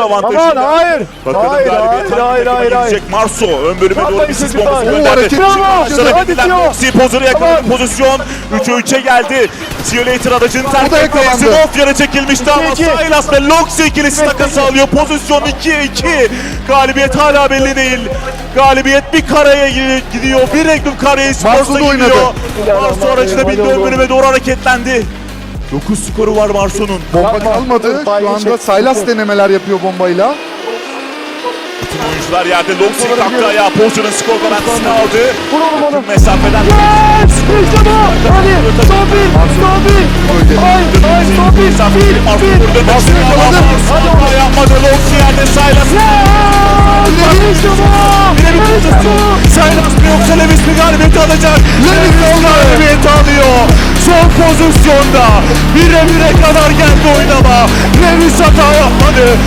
oyuncu avantajı. Aman hayır. Bakalım hayır, galibiyet hayır, hayır, hayır, hayır. Marso ön bölüme doğru bir sis bombası gönderdi. hareket. Şimdi Bravo. maçlara. Noxy pozunu yakaladı pozisyon. 3'e 3'e geldi. Simulator aracını terk da yakalandı. Simov yere çekilmişti ama. Silas ve Loxy ikilisi Evet, takas iki. alıyor. Pozisyon 2'ye 2. Galibiyet hala belli değil. Galibiyet bir kareye gi- gidiyor. Bir Regnum kareye da oynadı. gidiyor. Marso Hadi bindi oğlum. ön bölüme doğru hareketlendi. 9 skoru var Marso'nun. Bomba kalmadı. Şu anda Saylas denemeler yapıyor bombayla. Bütün oyuncular yerde. Loxy kalktı ayağa. Pozunun skor garantisini aldı. Vur oğlum onu. Mesafeden Yes! İşte bu. Bir. Öyle. Hayır. Hayır. Son bir. Bir. Bir. Marso'yu yakaladı. Hadi ama yapmadı. Loxy yerde Silas. İşte bu. Yine bir pozisyon. Silas mı yoksa Levis mi galibiyeti alacak? Levis. Son pozisyonda. Bire bire kadar geldi oynama. Levis hata yapmadı.